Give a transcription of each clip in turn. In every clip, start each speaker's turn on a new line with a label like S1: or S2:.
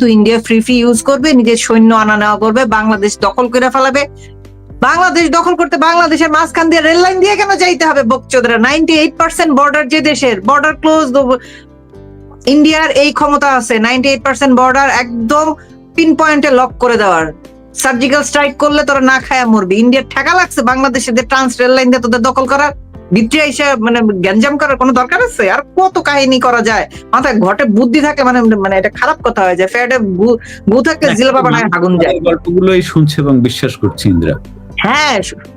S1: তো India free free use করবে, নিজের সৈন্য আনা নেওয়া করবে, বাংলাদেশ দখল করে ফেলাবে। বাংলাদেশ দখল করতে বাংলাদেশের মাঝখান দিয়ে রেল লাইন দিয়ে কেন যাইতে হবে বকচোদরা? নাইনটি এইট পার্সেন্ট বর্ডার যে দেশের বর্ডার ক্লোজ ইন্ডিয়ার এই ক্ষমতা আছে নাইনটি এইট পার্সেন্ট বর্ডার একদম পিন পয়েন্টে লক করে দেওয়ার। সার্জিক্যাল স্ট্রাইক করলে তোরা না খায়া মরবি। ইন্ডিয়ার ঠেকা লাগছে বাংলাদেশের ট্রান্স রেল লাইন দিয়ে তোদের দখল করার। ভিতরে এসে মানে গ্যাঞ্জাম করার কোনো দরকার আছে? আর কত কাহিনী করা যায়? মাথায় ঘটে বুদ্ধি থাকে মানে মানে এটা খারাপ কথা হয়ে যায় ফ্যাটে গু থাকলে জিলাপা বানায় আগুন যায়
S2: গল্পগুলোই শুনছে এবং বিশ্বাস করছে ইন্দ্রা।
S1: হ্যাঁ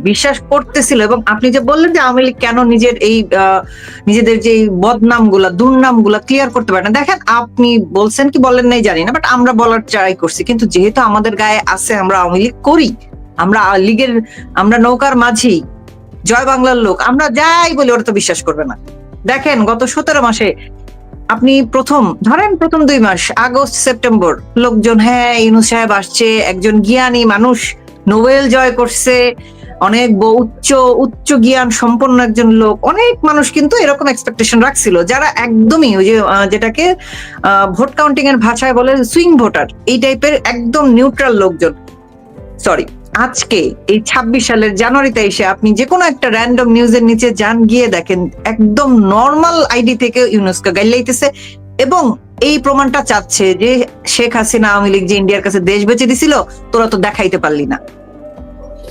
S1: বিশ্বাস করতেছিল এবং আপনি যে বললেন যে আওয়ামী লীগ কেন নিজের এই নিজেদের যে বদনামগুলা দুর্নামগুলা ক্লিয়ার করতে পারে না। দেখেন আপনি বলছেন কি বলেন নাই জানি না বাট আমরা বলার ট্রাই করছি। কিন্তু যেহেতু আমাদের গায়ে আছে আমরা আওয়ামী লীগ করি আমরা লীগের আমরা নৌকার মাঝি জয় বাংলার লোক, আমরা যাই বলি, ওরা তো বিশ্বাস করবে না। দেখেন, গত সতেরো মাসে আপনি প্রথম, ধরেন প্রথম দুই মাস, আগস্ট, সেপ্টেম্বর, লোকজন হ্যাঁ ইউনুস সাহেব আসছে, একজন জ্ঞানী মানুষ, নোবেল জয় করছে, অনেক উচ্চ উচ্চ জ্ঞান সম্পন্ন একজন লোক, অনেক মানুষ কিন্তু এরকম এক্সপেকটেশন রাখছিল, যারা একদমই ওই যে যেটাকে ভোট কাউন্টিং এর ভাষায় বলে সুইং ভোটার এই টাইপের একদম নিউট্রাল লোকজন সরি আজকে এই ছাব্বিশ সালের জানুয়ারিতে এসে আপনি যে কোনো একটা র্যান্ডম নিউজের নিচে যান গিয়ে দেখেন একদম নর্মাল আইডি থেকে ইউনেস্কো গাইলাইতেছে এবং এই প্রমাণটা চাচ্ছে যে শেখ হাসিনা আওয়ামী লীগ যে ইন্ডিয়ার কাছে দেশ বেঁচে দিছিল তোরা তো দেখাইতে পারলি না।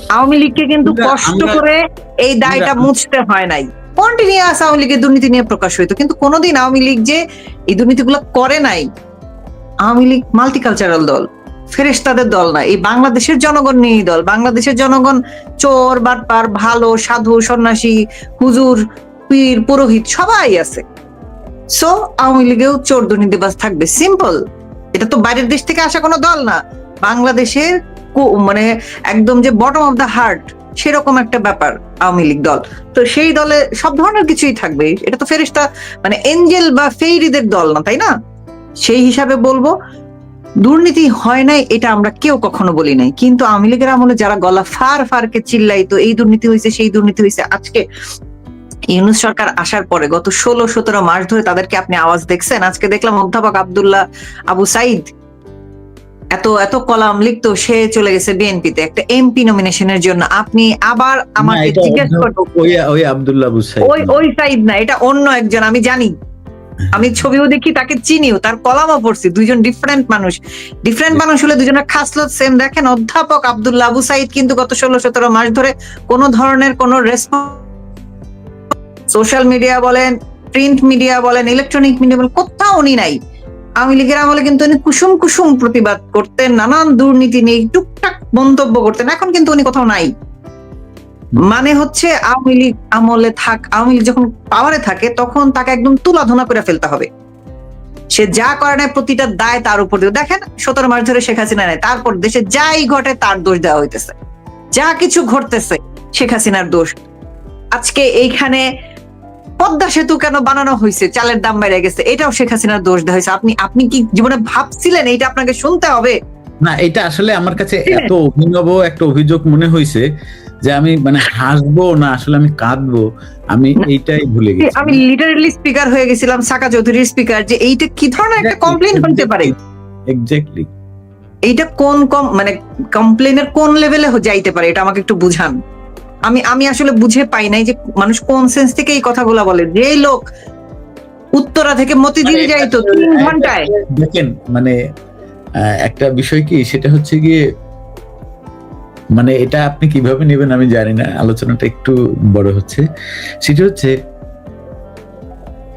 S1: আওয়ামী লীগকে কিন্তু কষ্ট করে এই দায়টা মুছতে হয় নাই। কন্টিনিউয়াস আওয়ামী লীগের দুর্নীতি নিয়ে প্রকাশ হইতো কিন্তু কোনোদিন আওয়ামী লীগ যে এই দুর্নীতিগুলো করে নাই আওয়ামী লীগ মাল্টিকালচারাল দল ফেরেশতাদের দল না, এই বাংলাদেশের জনগণ নিয়েই দল। বাংলাদেশের জনগণ চোর, বাটপার, ভালো, সাধু, সন্ন্যাসী, হুজুর, পীর, পুরোহিত, সবাই আছে। সো আওয়ামী লীগেও চোর দুর্নীতিবাজ থাকবে। সিম্পল এটা তো বাইরের দেশ থেকে আসা কোনো দল না। বাংলাদেশের মানে একদম যে বটম অফ দ্য হার্ট সেরকম একটা ব্যাপার আওয়ামী লীগ দল। তো সেই দলে সব ধরনের কিছুই থাকবে। এটা তো ফেরিস্তা মানে এঞ্জেল বা ফেইরিদের দল না, তাই না? সেই হিসাবে বলব দুর্নীতি হয় নাই এটা আমরা কেউ কখনো বলি নাই। কিন্তু আওয়ামী লীগের আমলে যারা গলা ফার ফারকে চিল্লাইতো এই দুর্নীতি হয়েছে সেই দুর্নীতি হয়েছে আজকে ইউনুস সরকার আসার পরে গত ষোলো সতেরো মাস ধরে তাদেরকে আপনি আওয়াজ দেখছেন। আজকে দেখলাম অধ্যাপক আব্দুল্লাহ আবু সাইদ এত এত কলাম লিখতো সে চলে গেছে বিএনপিতে। একটা এমপি নমিনেশনের জন্য। আপনি আবার আমাকে জিজ্ঞেস করবেন
S2: ওই ওই আব্দুল্লাহ
S1: ওই ওই সাইদ না এটা অন্য একজন আমি জানি। আমি ছবিও দেখি, তাকে চিনিও, তার কলামও পড়ছি, দুইজন ডিফারেন্ট মানুষ। ডিফারেন্ট মানুষ হলে দুজনের খাসলত সেম দেখেন অধ্যাপক আব্দুল্লাহ আবু সাইদ কিন্তু গত ষোলো, সতেরো মাস ধরে কোনো ধরনের কোনো রেসপন্স সোশ্যাল মিডিয়া বলেন প্রিন্ট মিডিয়া বলেন ইলেকট্রনিক মিডিয়া বলেন, কোথাও উনি নাই। আওয়ামী লীগের আমলে কিন্তু উনি কুসুম কুসুম প্রতিবাদ করতেন, নানান দুর্নীতি নিয়ে টুকটাক মন্তব্য করতেন, এখন কিন্তু উনি কোথাও নাই। মানে হচ্ছে আওয়ামী লীগ আমলে থাক আওয়ামী লীগ যখন পাওয়ারে থাকে তখন তাকে একদম তুলাধনা করে ফেলতে হবে। সে যা করে না প্রতিটা দায় তার উপর দিয়ে দেখেন সতেরো মাস ধরে শেখ হাসিনা নেয় তারপর দেশে যাই ঘটে তার দোষ দেওয়া হইতেছে। যা কিছু ঘটতেছে শেখ হাসিনার দোষ। আজকে এইখানে পদ্মা সেতু কেন বানানো হয়েছে চালের দাম বেড়ে গেছে এটাও শেখ হাসিনার দোষ দেওয়া হয়েছে আপনি আপনি কি জীবনে ভাবছিলেন এটা আপনাকে শুনতে হবে?
S2: না এটা আসলে আমার কাছে এত অভিনব একটা অভিযোগ মনে হয়েছে যে আমি মানে হাসবো না আসলে আমি কাঁদবো আমি। এইটাই ভুলে গেছি।
S1: আমি লিটারালি স্পিকার হয়ে গেছিলাম সাকা চৌধুরীর স্পিকার যে এইটা কি ধরনের একটা কমপ্লেন হতে পারে?
S2: এক্স্যাক্টলি
S1: এইটা কোন কম মানে কমপ্লেনের কোন লেভেলে যাইতে পারে এটা আমাকে একটু বুঝান। আমি আমি আসলে বুঝে পাই নাই যে মানুষ কোন সেন্স থেকে এই কথাগুলো বলে। যে লোক উত্তরা থেকে মতিঝিল
S2: মানে
S1: যাইতো তিন ঘন্টায়।
S2: দেখেন মানে একটা বিষয় কি সেটা হচ্ছে গিয়ে মানে এটা আপনি কীভাবে নেবেন আমি জানি না, আলোচনাটা একটু বড় হচ্ছে। সেটা হচ্ছে,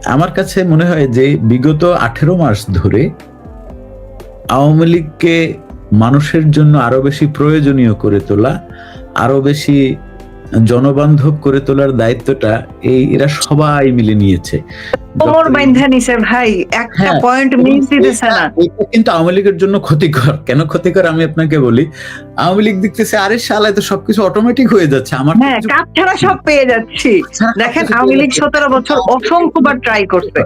S2: আমার কাছে মনে হয় যে বিগত আঠেরো মাস ধরে আওয়ামী লীগকে মানুষের জন্য আরও বেশি প্রয়োজনীয় করে তোলা, আরও বেশি জনবান্ধব করে তোলার দায়িত্বটা এই এরা সবাই মিলে নিয়েছে।
S1: কোমর বাইন্ধা নিছে ভাই একটা পয়েন্ট মিস দিতেছে না।
S2: এটা কিন্তু আওয়ামী লীগের জন্য ক্ষতিকর। কেন ক্ষতিকর আমি আপনাকে বলি? আওয়ামী লীগ দেখতেছে আরে শালায় তো সবকিছু অটোমেটিক হয়ে যাচ্ছে। আমার
S1: হ্যাঁ কাপ ছাড়া সব পেয়ে যাচ্ছি। দেখেন আওয়ামী লীগ সতেরো বছর অসংখ্যবার ট্রাই করছে।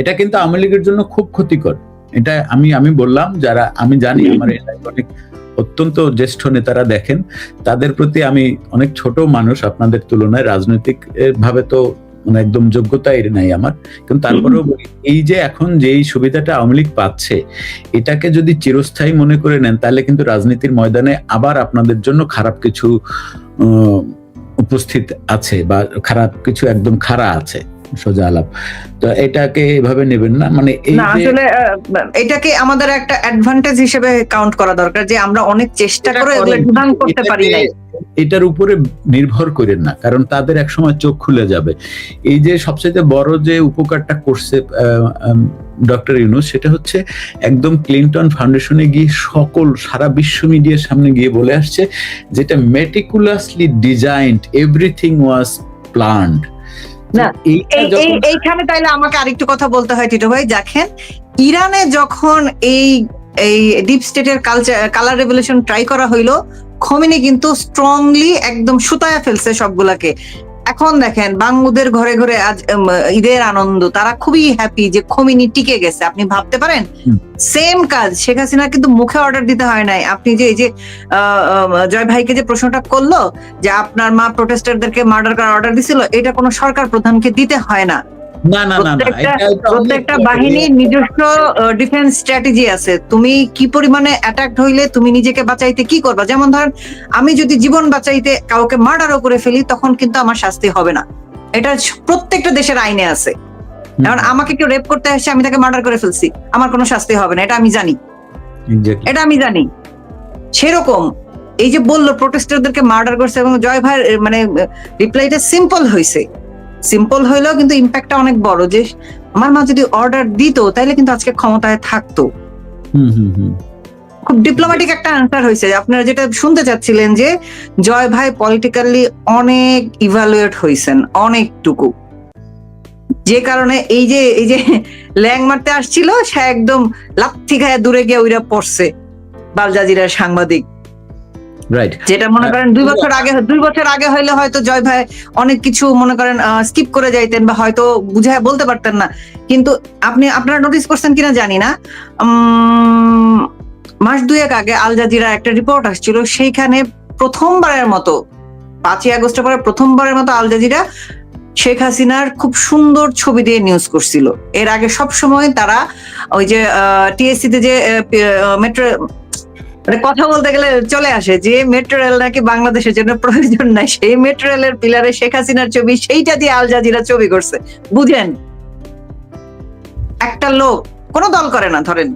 S2: এটা কিন্তু আওয়ামী লীগের জন্য খুব ক্ষতিকর। এটা আমি আমি বললাম যারা আমি জানি আমার এলাকায় অনেক অত্যন্ত জ্যেষ্ঠ নেতারা দেখেন। তাদের প্রতি আমি অনেক ছোট মানুষ আপনাদের তুলনায় রাজনৈতিক ভাবে তো মানে একদম যোগ্যতাই নাই আমার। কিন্তু তারপরেও এই যে এখন যেই সুবিধাটা আওয়ামী লীগ পাচ্ছে এটাকে যদি চিরস্থায়ী মনে করে নেন তাহলে কিন্তু রাজনীতির ময়দানে আবার আপনাদের জন্য খারাপ কিছু উপস্থিত আছে বা খারাপ কিছু একদম খাড়া আছে সোজা আলাপ। তো এটাকে এভাবে নেবেন না মানে এই
S1: আসলে এটাকে আমাদের একটা অ্যাডভান্টেজ হিসেবে কাউন্ট করা দরকার যে আমরা অনেক চেষ্টা করে এগুলো করতে পারি নাই।
S2: এটার উপরে নির্ভর করেন না কারণ তাদের একসময় চোখ খুলে যাবে। এই যে সবচেয়ে বড় যে উপকারটা করছে ডক্টর ইউনুস সেটা হচ্ছে একদম ক্লিনটন ফাউন্ডেশনে গিয়ে সকল সারা বিশ্ব মিডিয়ার সামনে গিয়ে বলে আসছে যেটা মেটিকুলাসলি ডিজাইনড এভরিথিং ওয়াজ
S1: না, এই এইখানে তাইলে আমাকে আরেকটু কথা বলতে হয় টিটো ভাই দেখেন ইরানে যখন এই এই ডিপ স্টেটের কালচার কালার রেভলিউশন ট্রাই করা হইল খমিনি কিন্তু স্ট্রংলি একদম সুতায়া ফেলছে সবগুলাকে। এখন দেখেন বাঙ্গুদের ঘরে ঘরে আজ ঈদের আনন্দ তারা খুবই হ্যাপি যে খমিনি টিকে গেছে। আপনি ভাবতে পারেন সেম কাজ শেখ হাসিনা কিন্তু মুখে অর্ডার দিতে হয় নাই। আপনি যে এই যে জয় ভাইকে যে প্রশ্নটা করল যে আপনার মা প্রোটেস্টারদেরকে মার্ডার করার অর্ডার দিছিল এটা কোনো সরকার প্রধানকে দিতে হয় না।
S2: না না না
S1: প্রত্যেকটা- বাহিনীর নিজস্ব ডিফেন্স স্ট্র্যাটেজি আছে। তুমি কি পরিমাণে অ্যাটাক হইলে তুমি নিজেকে বাঁচাইতে কি করবা? যেমন ধরেন আমি যদি জীবন বাঁচাইতে কাউকে মার্ডারও করে ফেলি তখন কিন্তু আমার শাস্তি হবে না। এটা প্রত্যেকটা দেশের আইনে আছে। কারণ আমাকে কেউ রেপ করতে আসছে আমি তাকে মার্ডার করে ফেলছি। আমার কোনো শাস্তি হবে না এটা আমি জানি। এটা আমি জানি। সেরকম এই যে বলল প্রোটেস্টারদেরকে মার্ডার করছে এবং জয় এ, মানে রিপ্লাইটা সিম্পল হয়েছে সিম্পল হইলেও কিন্তু ইম্প্যাক্টটা অনেক বড় যে আমার মা যদি অর্ডার দিত তাহলে কিন্তু আজকে ক্ষমতায় থাকতো।
S2: হুম হুম হুম।
S1: খুব ডিপ্লোম্যাটিক একটা আনসার হয়েছে আপনারা যেটা শুনতে চাচ্ছিলেন যে জয় ভাই পলিটিক্যালি অনেক ইভালুয়েট হয়েছেন অনেকটুকু। যে কারণে এই যে এই যে ল্যাং মারতে আসছিল সে একদম লাথি খায় দূরে গিয়ে ওইরা পড়ছে। বালজাজিরা সাংবাদিক।
S2: রাইট
S1: যেটা মনে করেন দুই বছর আগে দুই বছর আগে হইলে হয়তো জয় ভাই অনেক কিছু মনে করেন স্কিপ করে যাইতেন বা হয়তো বুঝায় বলতে পারতেন না। কিন্তু আপনি আপনারা নোটিস করছেন কিনা জানি না। মাস দুয়েক আগে আল জাজিরা একটা রিপোর্ট আসছিল সেইখানে প্রথমবারের মতো পাঁচই আগস্টের পরে প্রথমবারের মতো আল জাজিরা শেখ হাসিনার খুব সুন্দর ছবি দিয়ে নিউজ করছিল। এর আগে সব সময় তারা ওই যে টিএসসি তে যে মেট্রো মানে কথা বলতে গেলে চলে আসে যে মেট্রো রেল নাকি বাংলাদেশের জন্য প্রয়োজন নাই। সেই মেট্রো রেলের পিলারে শেখ হাসিনার ছবি, সেইটা দিয়ে আল জাজিরা ছবি করছে। বুঝেন? একটা লোক, কোনো দল করে না, ধরেন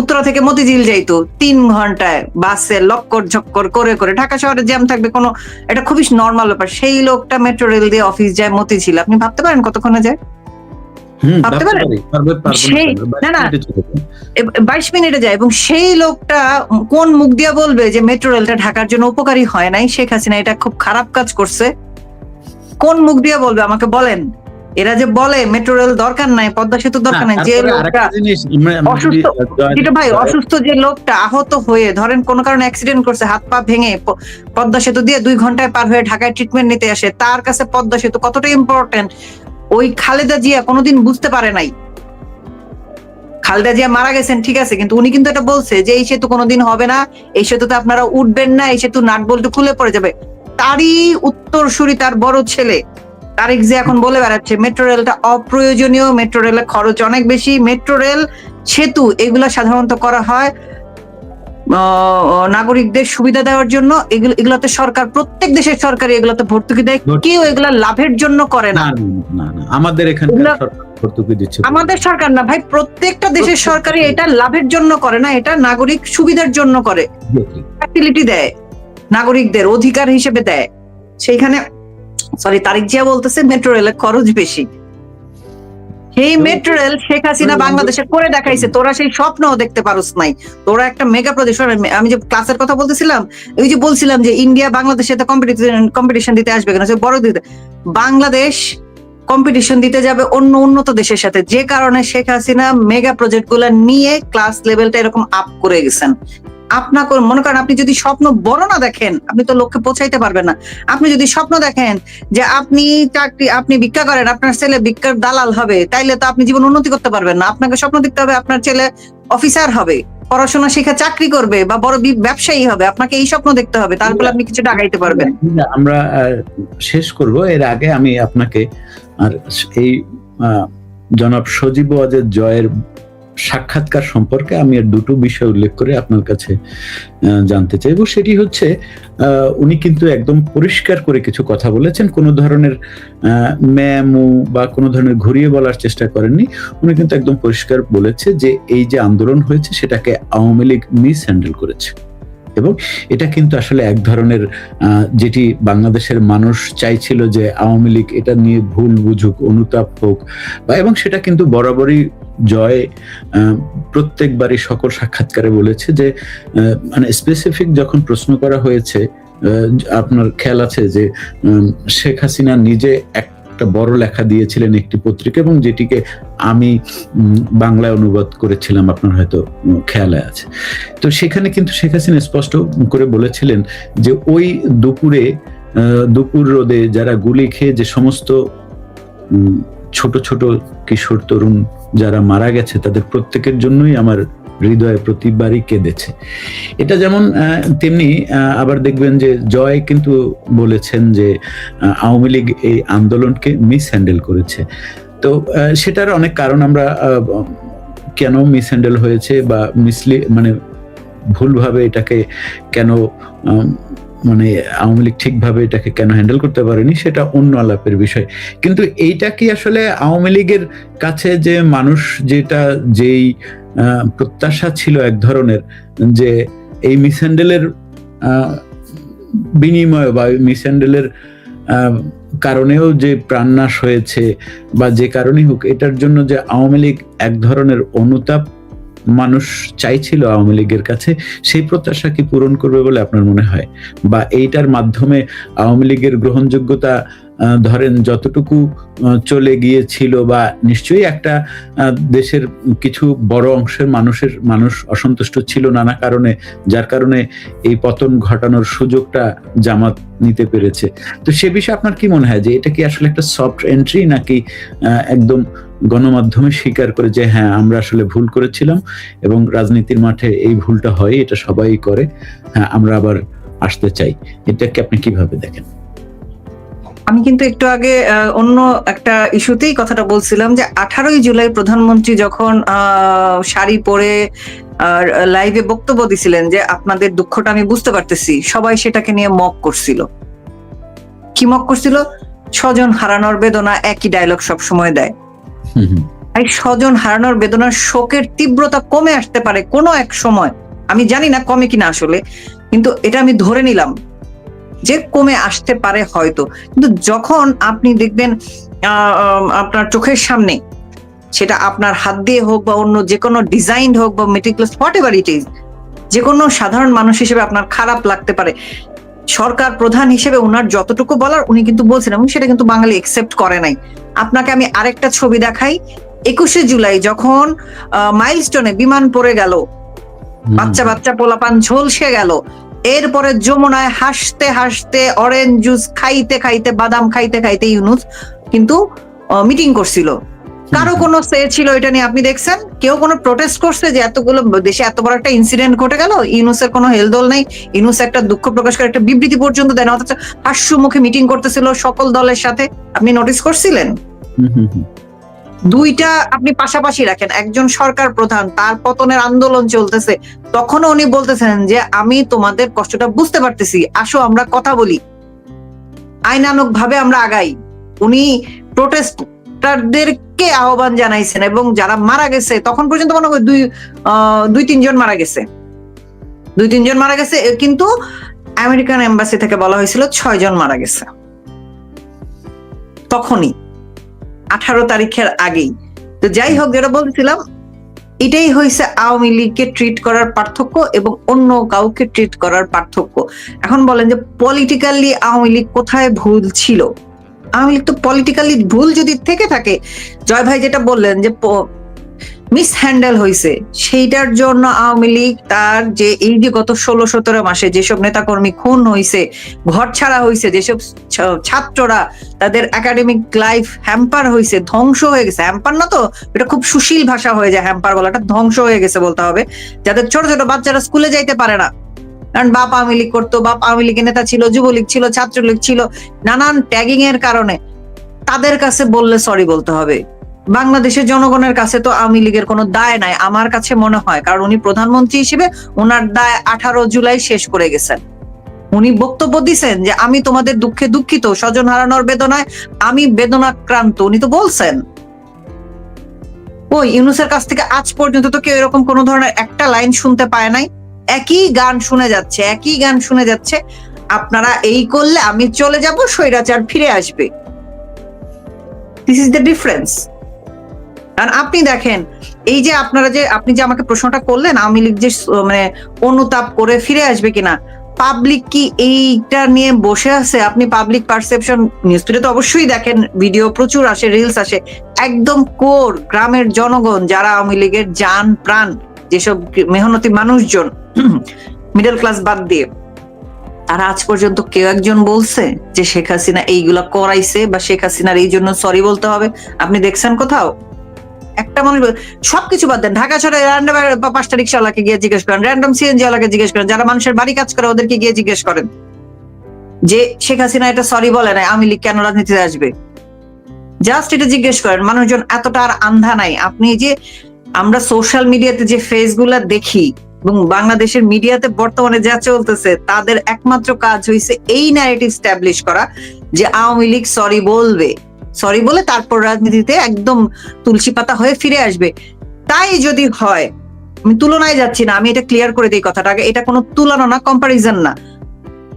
S1: উত্তরা থেকে মতিঝিল যাইতো, তিন ঘন্টায় বাসে লক্কর ঝক্কর করে করে ঢাকা শহরে জ্যাম থাকবে, কোনো, এটা খুবই নর্মাল ব্যাপার। সেই লোকটা মেট্রো রেল দিয়ে অফিস যায় মতিঝিল। আপনি ভাবতে পারেন কতক্ষণে যায়?
S2: বাইশ মিনিটে
S1: যায় এবং সেই লোকটা কোন মুখ দিয়ে বলবে যে মেট্রো রেলটা ঢাকার জন্য উপকারী হয় নাই? শেখ হাসিনা এটা খুব খারাপ কাজ করছে। কোন মুখ দিয়ে বলবে? আমাকে বলেন। এরা যে বলে মেট্রো রেল দরকার নাই পদ্মা সেতু দরকার নাই যে লোকটা অসুস্থ, যেটা ভাই অসুস্থ যে লোকটা আহত হয়ে ধরেন কোন কারণে অ্যাক্সিডেন্ট করছে হাত পা ভেঙে পদ্মা সেতু দিয়ে দুই ঘন্টায় পার হয়ে ঢাকায় ট্রিটমেন্ট নিতে আসে তার কাছে পদ্মা সেতু কতটা ইম্পর্টেন্ট ওই খালেদা জিয়া কোনোদিন বুঝতে পারে নাই। খালেদা জিয়া মারা গেছেন, ঠিক আছে, কিন্তু উনি কিন্তু এটা বলছে যে, এই সেতু কোনোদিন হবে না, এই সেতুতে আপনারা উঠবেন না, এই সেতু নাট বল্টু খুলে পড়ে যাবে। তারই উত্তরসূরি তার বড় ছেলে, তারিক যে এখন বলে বেড়াচ্ছে, মেট্রো রেলটা অপ্রয়োজনীয়, মেট্রো রেলের খরচ অনেক বেশি, মেট্রো রেল, সেতু, এগুলো সাধারণত করা হয় নাগরিকদের সুবিধা দেওয়ার জন্য এগুলো এগুলোতে সরকার প্রত্যেক দেশের সরকার এগুলোতে ভর্তুকি দেয়। কেউ এগুলা লাভের জন্য করে
S2: না। আমাদের সরকার ভর্তুকি দিচ্ছে।
S1: আমাদের সরকার না ভাই প্রত্যেকটা দেশের সরকারই এটা লাভের জন্য করে না এটা নাগরিক সুবিধার জন্য করে। ফ্যাসিলিটি দেয় নাগরিকদের অধিকার হিসেবে দেয়। সেইখানে সরি তারিক জিয়া বলতেছে মেট্রো রেলের খরচ বেশি। সেই মেট্রো রেল শেখ হাসিনা বাংলাদেশে করে দেখাইছে। তোরা সেই স্বপ্নও দেখতে পারোস নাই। তোরা একটা মেগা প্রদেশ আমি যে ক্লাসের কথা বলতেছিলাম, ওই যে বলছিলাম যে ইন্ডিয়া বাংলাদেশে তো কম্পিটিশন কম্পিটিশন দিতে আসবে কেন? বড় দিতে বাংলাদেশ কম্পিটিশন দিতে যাবে অন্য উন্নত দেশের সাথে। যে কারণে শেখ হাসিনা মেগা প্রজেক্টগুলা নিয়ে ক্লাস লেভেলটা এরকম আপ করে গেছেন। আপনাকে মনে করেন আপনি যদি স্বপ্ন বড় না দেখেন, আপনি তো লক্ষ্যে পৌঁছাইতে পারবেন না। আপনি যদি স্বপ্ন দেখেন যে আপনি চাকরি, আপনি ভিক্ষা করেন, আপনার ছেলে ভিক্ষার দালাল হবে, তাইলে তো আপনি জীবন উন্নতি করতে পারবেন না। আপনাকে স্বপ্ন দেখতে হবে আপনার ছেলে অফিসার হবে, পড়াশোনা শিখে চাকরি করবে বা বড় ব্যবসায়ী হবে, আপনাকে এই স্বপ্ন দেখতে হবে তারপরে আপনি কিছু আগাইতে পারবেন।
S2: আমরা শেষ করব। এর আগে আমি আপনাকে আর এই জনাব সজীব ওয়াজেদ জয়ের সাক্ষাৎকার সম্পর্কে আমি আর দুটো বিষয় উল্লেখ করে আপনার কাছে জানতে চাইব সেটি হচ্ছে উনি কিন্তু একদম পরিষ্কার করে কিছু কথা বলেছেন। কোনো ধরনের ম্যামু বা কোনো ধরনের ঘুরিয়ে বলার চেষ্টা করেননি। উনি কিন্তু একদম পরিষ্কার বলেছে যে, এই যে আন্দোলন হয়েছে, সেটাকে আওয়ামী লীগ মিস হ্যান্ডেল করেছে। এবং এটা কিন্তু আসলে এক ধরনের যেটি বাংলাদেশের মানুষ চাইছিল যে, আওয়ামী লীগ এটা নিয়ে ভুল বুঝুক, অনুতাপ হোক, বা এবং সেটা কিন্তু বরাবরই জয় প্রত্যেকবারই সকল সাক্ষাৎকারে বলেছে যে মানে স্পেসিফিক যখন প্রশ্ন করা হয়েছে আপনার খেয়াল আছে যে শেখ হাসিনা নিজে একটা বড় লেখা দিয়েছিলেন একটি পত্রিকা এবং যেটিকে আমি বাংলায় অনুবাদ করেছিলাম, আপনার হয়তো খেয়ালে আছে। তো সেখানে কিন্তু শেখ হাসিনা স্পষ্ট করে বলেছিলেন যে, ওই দুপুরে দুপুর রোদে যারা গুলি খেয়ে যে সমস্ত ছোট ছোট কিশোর তরুণ যারা মারা গেছে, তাদের প্রত্যেকের জন্যই আমার হৃদয়ে প্রতিবারই কেঁদেছে। এটা যেমন তেমনি আবার দেখবেন যে জয় কিন্তু বলেছেন যে আওয়ামী লীগ এই আন্দোলনকে মিস হ্যান্ডেল করেছে। তো সেটার অনেক কারণ আমরা কেন মিস হ্যান্ডেল হয়েছে বা মিসলি মানে ভুলভাবে এটাকে কেন মানে আওয়ামী লীগ ঠিকভাবে এটাকে কেন হ্যান্ডেল করতে পারেনি, সেটা অন্য আলাপের বিষয়। কিন্তু এইটা কি আসলে আওয়ামী লীগের কাছে যে মানুষ যেটা যেই প্রত্যাশা ছিল এক ধরনের, যে এই মিস হ্যান্ডেলের বিনিময় বা মিস হ্যান্ডেলের কারণেও যে প্রাণনাশ হয়েছে বা যে কারণেই হোক, এটার জন্য যে আওয়ামী লীগ এক ধরনের অনুতাপ মানুষ চাইছিল আওয়ামী লীগের কাছে, সেই প্রত্যাশা কি পূরণ করবে বলে আপনার মনে হয়? বা এইটার মাধ্যমে আওয়ামী লীগের গ্রহণযোগ্যতা ধরেন যতটুকু চলে গিয়েছিল বা নিশ্চয়ই একটা দেশের কিছু বড় অংশের মানুষের, মানুষ অসন্তুষ্ট ছিল নানা কারণে, যার কারণে এই পতন ঘটানোর সুযোগটা জামাত নিতে পেরেছে। তো সে বিষয়ে আপনার কি মনে হয় যে এটা কি আসলে একটা সফট এন্ট্রি নাকি একদম গণমাধ্যমে স্বীকার করে যে হ্যাঁ আমরা আসলে ভুল করেছিলাম এবং রাজনীতির মাঠে এই ভুলটা হয়, এটা সবাই করে হ্যাঁ আমরা আবার আসতে চাই। এটাকে আপনি কীভাবে দেখেন?
S1: আমি কিন্তু একটু আগে অন্য একটা ইস্যুতেই কথাটা বলছিলাম যে, আঠারোই জুলাই প্রধানমন্ত্রী যখন শাড়ি পরে, আর লাইভে বক্তব্য দিছিলেন যে, আপনাদের দুঃখটা আমি বুঝতে পারতেছি, সবাই সেটাকে নিয়ে মক করছিল। কি মক করছিল? স্বজন হারানোর বেদনা একই ডায়লগ সব সময় দেয়।
S2: হুম
S1: স্বজন হারানোর বেদনার শোকের তীব্রতা কমে আসতে পারে কোনো এক সময়। আমি জানি না কমে কিনা আসলে, কিন্তু এটা আমি ধরে নিলাম যে কমে আসতে পারে হয়তো। কিন্তু যখন আপনি দেখবেন আপনার চোখের সামনে সেটা আপনার হাত দিয়ে হোক বা অন্য যে কোনো ডিজাইন হোক বা meticulous whatever it is, যে কোনো সাধারণ মানুষ হিসেবে আপনার খারাপ লাগতে পারে। সরকার প্রধান হিসেবে ওনার যতটুকু বলার উনি কিন্তু বলছেন এবং সেটা কিন্তু বাঙালি একসেপ্ট করে নাই। আপনাকে আমি আরেকটা ছবি দেখাই। একুশে জুলাই যখন মাইলস্টোনে বিমান পড়ে গেল বাচ্চা বাচ্চা পোলাপান ঝলসে গেল এরপরে যমুনায় হাসতে হাসতে অরেঞ্জ জুস খাইতে খাইতে বাদাম খাইতে খাইতে ইউনুস কিন্তু মিটিং করছিল। কারও কোনো সে ছিল এটা নিয়ে আপনি দেখছেন? কেউ কোনো প্রোটেস্ট করছে যে এতগুলো দেশে এত বড় একটা ইনসিডেন্ট ঘটে গেল? ইউনুসের কোনো হেলদোল নেই। ইউনুস একটা দুঃখ প্রকাশ করে একটা বিবৃতি পর্যন্ত দেয় না অথচ হাস্য মুখে মিটিং করতেছিল সকল দলের সাথে। আপনি নোটিস করছিলেন? দুইটা আপনি পাশাপাশি রাখেন। একজন সরকার প্রধান তার পতনের আন্দোলন চলতেছে। তখনও উনি বলতেছেন যে আমি তোমাদের কষ্টটা বুঝতে পারতেছি। আসো আমরা কথা বলি। আইনানুক ভাবে আমরা আগাই। উনি প্রোটেস্টারদেরকে আহ্বান জানাইছেন এবং যারা মারা গেছে, তখন পর্যন্ত মনে হয় দুই দুই, তিনজন মারা গেছে। দুই, তিনজন মারা গেছে কিন্তু আমেরিকান এম্বাসি থেকে বলা হয়েছিল ছয় জন মারা গেছে। তখনই, আঠারো তারিখের আগেই। তো যাই হোক, যেটা বলছিলাম, এটাই হয়েছে আওয়ামী লীগকে ট্রিট করার পার্থক্য এবং অন্য কাউকে ট্রিট করার পার্থক্য। এখন বলেন যে পলিটিক্যালি আওয়ামী লীগ কোথায় ভুল ছিল? লীগ তো পলিটিক্যালি ভুল যদি থেকে থাকে, জয় ভাই যেটা বললেন যে মিস হ্যান্ডেল হয়েছে সেইটার জন্য আওয়ামী লীগ তার যে এই যে গত ষোলো সতেরো মাসে যেসব নেতাকর্মী খুন হয়েছে ঘর ছাড়া হয়েছে যেসব ছাত্ররা তাদের একাডেমিক লাইফ হ্যাম্পার হয়েছে ধ্বংস হয়ে গেছে হ্যাম্পার না তো, এটা খুব সুশীল ভাষা হয়ে যায় হ্যাম্পার বলাটা, ধ্বংস হয়ে গেছে বলতে হবে, যাদের ছোট ছোট বাচ্চারা স্কুলে যাইতে পারে না। কারণ বাপ আওয়ামী লীগ করতো, বাপ আওয়ামী লীগের নেতা ছিল, যুবলীগ ছিল, ছাত্রলীগ ছিল, নানান ট্যাগিং এর কারণে তাদের কাছে বললে সরি বলতে হবে। বাংলাদেশের জনগণের কাছে তো আওয়ামী লীগের কোনো দায় নাই, আমার কাছে মনে হয়, কারণ উনি প্রধানমন্ত্রী হিসেবে ওনার দায় আঠারো জুলাই শেষ করে গেছেন। উনি বক্তব্য দিছেন যে, আমি তোমাদের দুঃখে দুঃখিত, স্বজন হারানোর বেদনায় আমি বেদনাক্রান্ত। উনি তো বলছেন। ওই ইউনুসের কাছ থেকে আজ পর্যন্ত তো কেউ এরকম কোন ধরনের একটা লাইন শুনতে পায় নাই। একই গান শুনে যাচ্ছে, একই গান শুনে যাচ্ছে। আপনারা এই করলে আমি চলে যাব, স্বৈরাচার ফিরে আসবে। দিস ইজ দ্য ডিফারেন্স কারণ আপনি দেখেন, এই যে আপনারা যে, আপনি যে আমাকে প্রশ্নটা করলেন, আওয়ামী লীগ যে মানে অনুতাপ করে ফিরে আসবে কিনা পাবলিক কি এইটা নিয়ে বসে আছে? আপনি পাবলিক পারসেপশন নিউজ তো অবশ্যই দেখেন ভিডিও প্রচুর আসে রিলস আসে। একদম কোর গ্রামের জনগণ যারা আওয়ামী লীগের যান প্রাণ। যেসব মেহনতি মানুষজন মিডল ক্লাস বাদ দিয়ে, তারা আজ পর্যন্ত কেউ একজন বলছে যে শেখ হাসিনা এইগুলা করাইছে বা শেখ হাসিনার এই জন্য সরি বলতে হবে। আপনি দেখছেন কোথাও? একটা মানুষ সবকিছু বাদ দেন। ঢাকা শহরে র্যান্ডম পাঁচটা রিক্সাওয়ালাকে গিয়ে জিজ্ঞেস করেন র্যান্ডম সিএনজি ওয়ালাকে জিজ্ঞেস করেন, যারা মানুষের বাড়ি কাজ করে ওদেরকে গিয়ে জিজ্ঞেস করেন যে শেখ হাসিনা এটা সরি বলে না আমি লীগ কেন রাজনীতিতে আসবে? জাস্ট এটা জিজ্ঞেস করেন, মানুষজন এতটা আর আন্ধা নাই। আপনি যে আমরা সোশ্যাল মিডিয়াতে যে ফেসগুলা দেখি এবং বাংলাদেশের মিডিয়াতে বর্তমানে যা চলতেছে, তাদের একমাত্র কাজ হয়েছে এই ন্যারেটিভ স্ট্যাবলিশ করা যে আওয়ামী লীগ সরি বলবে। সরি বলে তারপর রাজনীতিতে একদম তুলসী পাতা হয়ে ফিরে আসবে। তাই যদি হয়, আমি তুলনায় যাচ্ছি না, আমি এটা ক্লিয়ার করে দিই কথাটাকে এটা কোনো তুলনা না কম্পারিজন না।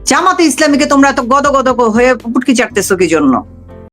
S1: জামাতে ইসলামীকে তোমরা এত গদ গদ হয়ে পুটকি চাটতেছো কি জন্য?